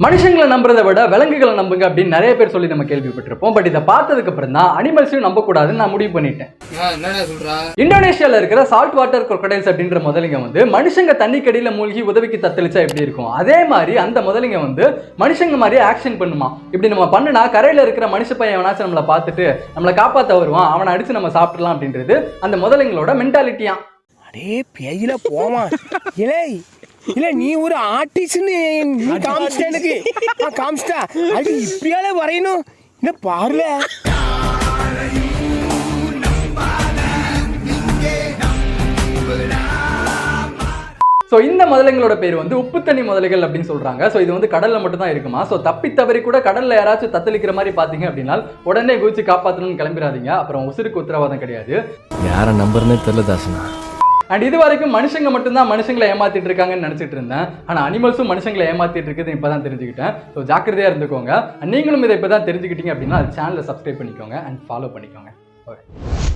மனுஷங்களை நம்புறதை விட விலங்குகளை நம்புங்க அப்படின்னு நிறைய பேர் சொல்லி நம்ம கேள்விப்பட்டிருப்போம். பட் இதை பார்த்ததுக்கு அப்புறம் தான் அனிமல்ஸையும் நம்பக்கூடாதுன்னு நான் முடிவு பண்ணிட்டேன். ஆ, என்னடா சொல்றா? இந்தோனேஷியால இருக்கிற சால்ட் வாட்டர் crocodiles அப்படின்ற முதலைங்க வந்து மனுஷங்க தண்ணிக்கடியில மூழ்கி உதவிக்கு தத்தளிச்சா எப்படி இருக்கும்? அதே மாதிரி அந்த முதலைங்க வந்து மனுஷங்க மாதிரி ஆக்ஷன் பண்ணுமா? இப்படி நம்ம பண்ணுனா கரையில இருக்கிற மனுஷ பையன் எவனாச்சும் நம்மளை பார்த்துட்டு நம்மளை காப்பாத்த வருவான் அவனை அடிச்சு நம்ம சாப்பிடலாம் அப்படின்றது அந்த முதலைங்களோட மென்டாலிட்டியா அடே பேஜில போமா இலே இல்ல நீ ஒரு ஆர்டிஸ்ட்னு நீ காமிச்சிட்ட எனக்கு. காமிச்சிட்டா? அது இப்படியால வரையணும்? என்ன பாருல ஸோ இந்த முதலைங்களோட பேர் வந்து உப்பு தண்ணி முதலைகள் அப்படின்னு சொல்றாங்க. ஸோ இது வந்து கடல்ல மட்டும் தான் இருக்குமா? ஸோ தப்பி தவறி கூட கடல்ல யாராச்சும் தத்தளிக்கிற மாதிரி பாத்தீங்க அப்படின்னா உடனே குதிச்சு காப்பாற்றணும்னு கிளம்பிடாதீங்க அப்புறம் உசுருக்கு உத்தரவாதம் கிடையாது. யாரை நம்புறனே தெரியல தாசனா. அண்ட் இது வரைக்கும் மனுஷங்க மட்டும்தான் மனுஷங்களை ஏமாத்திட்டு இருக்காங்கன்னு நினச்சிட்டு இருந்தேன். ஆனால் அனிமல்ஸும் மனுஷங்களை ஏமாத்திட்டு இருக்குது இப்பதான் தெரிஞ்சுக்கிட்டேன். ஸோ ஜாக்கிரதையாக இருந்துக்கோங்க. நீங்களும் இதை இப்பதான் தெரிஞ்சுக்கிட்டீங்க அப்படின்னா அது சேனலை சப்ஸ்கிரைப் பண்ணிக்கோங்க அண்ட் ஃபாலோ பண்ணிக்கோங்க. ஓகே